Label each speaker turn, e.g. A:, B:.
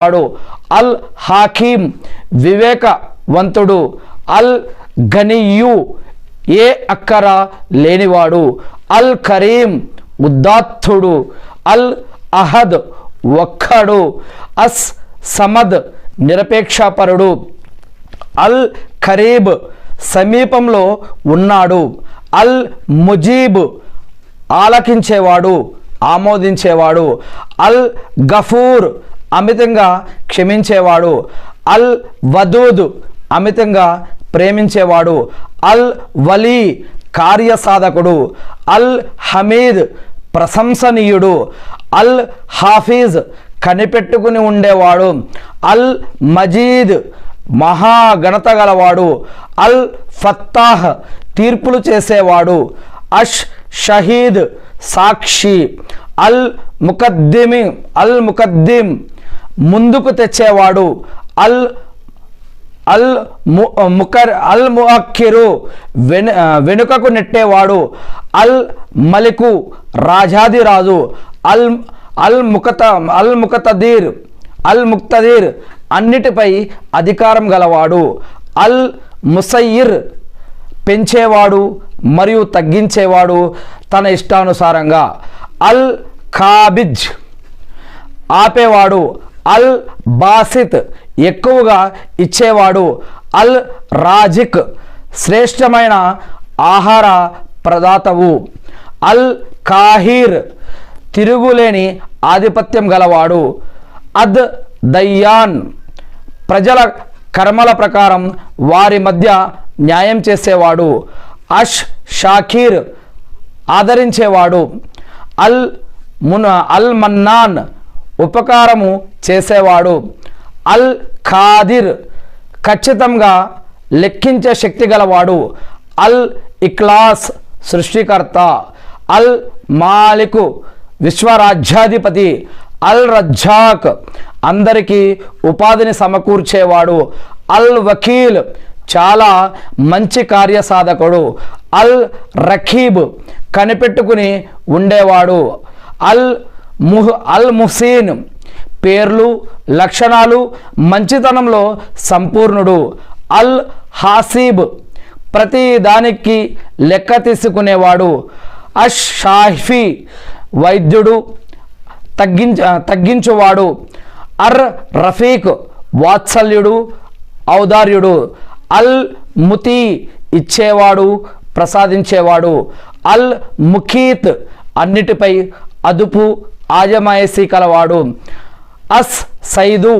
A: వాడు అల్ హాకీం వివేకవంతుడు అల్ గనియు ఏ అక్కర లేనివాడు అల్ కరీం ఉద్దాత్తుడు అల్ అహద్ ఒక్కడు అస్ సమద్ నిరపేక్షపరుడు అల్ ఖరీబ్ సమీపంలో ఉన్నాడు అల్ ముజీబ్ ఆలకించేవాడు ఆమోదించేవాడు అల్ గఫూర్ అమితంగా క్షమించేవాడు. అల్ వదూద్ అమితంగా ప్రేమించేవాడు. అల్ వలీ కార్యసాధకుడు. అల్ హమీద్ ప్రశంసనీయుడు. అల్ హాఫీజ్ కనిపెట్టుకుని ఉండేవాడు. అల్ మజీద్ మహాగణత గలవాడు అల్ ఫత్తాహ్ తీర్పులు చేసేవాడు. అష్ షహీద్ సాక్షి. అల్ ముకద్దిమి అల్ ముకద్దిం ముందుకు తెచ్చేవాడు. అల్ అల్ ముకర్ అల్ ముఖిరు వెను వెనుకకు నెట్టేవాడు. అల్ మలికు రాజాదిరాజు అల్ అల్ ముఖత అల్ ముఖతదీర్ అల్ ముక్తదీర్ అన్నిటిపై అధికారం గలవాడు. అల్ ముసయ్యిర్ పెంచేవాడు మరియు తగ్గించేవాడు తన ఇష్టానుసారంగా. అల్ కాబిజ్ ఆపేవాడు. అల్ బాసిత్ ఎక్కువగా ఇచ్చేవాడు. అల్ రాజిక్ శ్రేష్టమైన ఆహార ప్రదాతవు. అల్ కాహీర్ తిరుగులేని ఆధిపత్యం గలవాడు. అద్ దయ్యాన్ ప్రజల కర్మల ప్రకారం వారి మధ్య న్యాయం చేసేవాడు. అష్ షాఖీర్ ఆదరించేవాడు. అల్ మున అల్ మన్నాన్ ఉపకారము చేసేవాడు. అల్ ఖాదిర్ ఖచ్చితంగా లెక్కించే శక్తి గలవాడు. అల్ ఇక్లాస్ సృష్టికర్త. అల్ మాలికు విశ్వరాజ్యాధిపతి. అల్ రజ్జాక్ అందరికీ ఉపాధిని సమకూర్చేవాడు. అల్ వకీల్ చాలా మంచి కార్యసాధకుడు. అల్ రఖీబ్ కనిపెట్టుకుని ఉండేవాడు. అల్ ముహ్ అల్ ముహ్సీన్ పేర్లు లక్షణాలు మంచితనంలో సంపూర్ణుడు. అల్ హాసీబ్ ప్రతి దానికి లెక్క తీసుకునేవాడు. అష్ షాఫీ వైద్యుడు తగ్గించ తగ్గించువాడు. అర్ రఫీక్ వాత్సల్యుడు ఔదార్యుడు. అల్ ముతి ఇచ్చేవాడు ప్రసాదించేవాడు. అల్ ముఖీత్ అన్నిటిపై అదుపు ఆజమాయసీ కలవాడు. అస్ సైదు